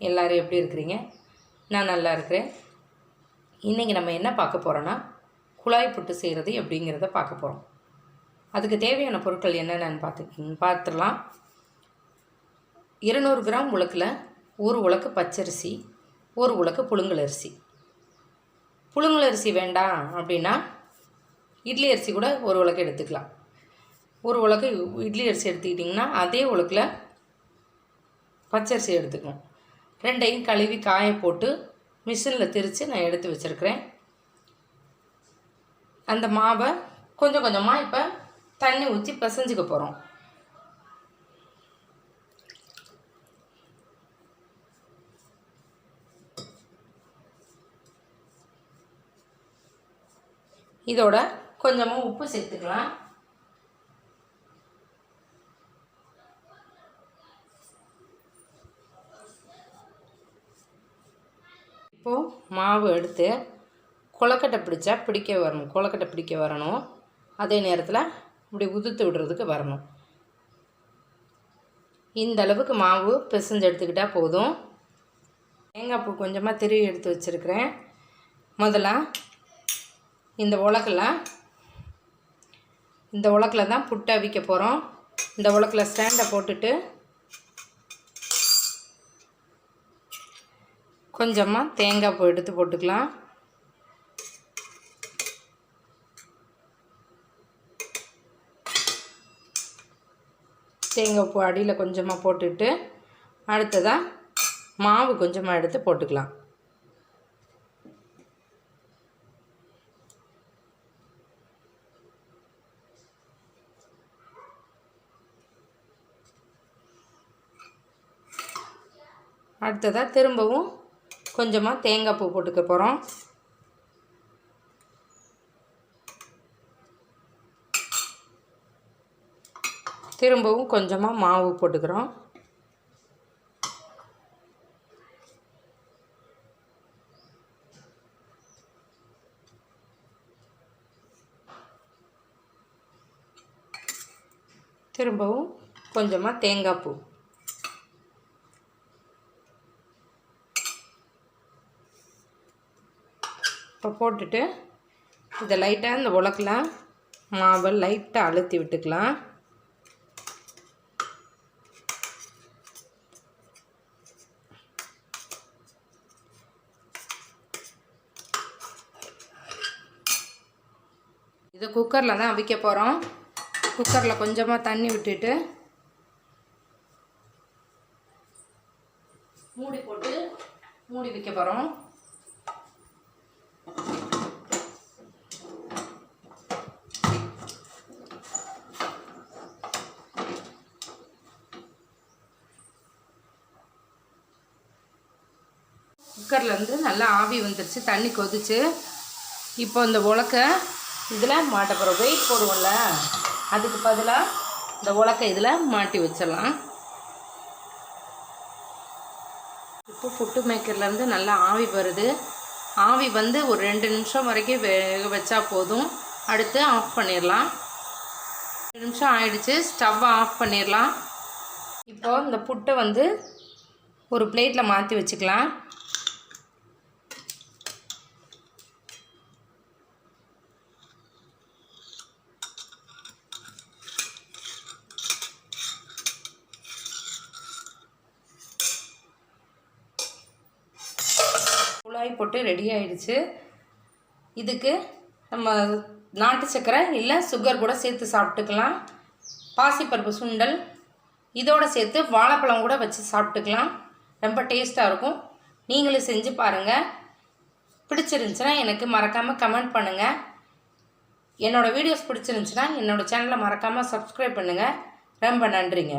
எல்லோரும் எப்படி இருக்கிறீங்க? நான் நல்லா இருக்கிறேன். இன்றைக்கி நம்ம என்ன பார்க்க போகிறோன்னா குழாய் புட்டு செய்கிறது எப்படிங்கிறத பார்க்க போகிறோம் அதுக்கு தேவையான பொருட்கள் என்னென்னு பார்த்து பார்த்துடலாம். இருநூறு கிராம் உலக்கில் ஒரு உலக்கு பச்சரிசி ஒரு உலக்கு புழுங்கலரிசி புழுங்கலரிசி வேண்டாம் அப்படின்னா இட்லி அரிசி கூட ஒரு உலக்கு எடுத்துக்கலாம். ஒரு உலக்கு இட்லி அரிசி எடுத்துக்கிட்டிங்கன்னா அதே உலக்கில் பச்சரிசி எடுத்துக்கணும் ரெண்டையும் கழுவி காய போட்டு மிஷினில் திரித்து நான் எடுத்து வச்சுருக்கிறேன். அந்த மாவை கொஞ்சம் கொஞ்சமாக இப்போ தண்ணி ஊற்றி பிசைஞ்சிக்க போகிறோம் இதோட கொஞ்சமாக உப்பு சேர்த்துக்கலாம். இப்போது மாவு எடுத்து கொலக்கட்டை பிடிச்சா பிடிக்க வரணும் கொலக்கட்டை பிடிக்க வரணும். அதே நேரத்தில் இப்படி உதுத்து விடுறதுக்கு வரணும். இந்த அளவுக்கு மாவு பிசைஞ்சு எடுத்துக்கிட்டால் போதும். தேங்காய் பூ கொஞ்சமாக திருவி எடுத்து வச்சுருக்கிறேன். முதல்ல இந்த உலக்கில் இந்த உலக்கில் தான் புட்டு அவிக்க போகிறோம் இந்த உலக்கில் ஸ்டாண்டை போட்டுட்டு கொஞ்சமாக தேங்காய் பூ எடுத்து போட்டுக்கலாம். தேங்காய் பூ அடியில் கொஞ்சமாக போட்டுட்டு அடுத்ததாக மாவு கொஞ்சமாக எடுத்து போட்டுக்கலாம். அடுத்ததாக திரும்பவும் கொஞ்சமாக தேங்காய் பூ போட்டுக்க போகிறோம் திரும்பவும் கொஞ்சமாக மாவு போட்டுக்கிறோம். திரும்பவும் கொஞ்சமாக தேங்காய் பூ. இப்போ போட்டுட்டு இதை லைட்டாக இந்த உலக்கில் மாவை லைட்டாக அழுத்தி விட்டுக்கலாம். இதை குக்கரில் தான் அவிக்க போகிறோம் குக்கரில் கொஞ்சமாக தண்ணி விட்டுட்டு மூடி போட்டு மூடி வைக்க போகிறோம் குக்கர்லேருந்து நல்லா ஆவி வந்துருச்சு தண்ணி கொதிச்சு. இப்போ இந்த உலக்க இதில் மாட்ட போகிறோம் வெயிட் போடுவோம்ல அதுக்கு பதிலாக இந்த உலக்க இதில் மாட்டி வச்சிடலாம். இப்போ புட்டு மேக்கர்லேருந்து நல்லா ஆவி வருது. ஆவி வந்து ஒரு ரெண்டு நிமிஷம் வரைக்கும் வேக வச்சா போதும். அடுத்து ஆஃப் பண்ணிடலாம். ரெண்டு நிமிஷம் ஆயிடுச்சு ஸ்டவ்வை ஆஃப் பண்ணிடலாம். இப்போது இந்த புட்டை வந்து ஒரு பிளேட்டில் மாற்றி வச்சுக்கலாம். குழாய் போட்டு ரெடி ஆயிடுச்சு. இதுக்கு நம்ம நாட்டு சக்கரை இல்லை சுகர் கூட சேர்த்து சாப்பிட்டுக்கலாம். பாசிப்பருப்பு சுண்டல் இதோடு சேர்த்து வாழைப்பழம் கூட வச்சு சாப்பிட்டுக்கலாம். ரொம்ப டேஸ்ட்டாக இருக்கும். நீங்களும் செஞ்சு பாருங்கள் பிடிச்சிருந்துச்சுன்னா எனக்கு மறக்காமல் கமெண்ட் பண்ணுங்கள் என்னோடய வீடியோஸ் பிடிச்சிருந்துச்சுன்னா என்னோடய சேனலை மறக்காமல் சப்ஸ்கிரைப் பண்ணுங்கள் ரொம்ப நன்றிங்க.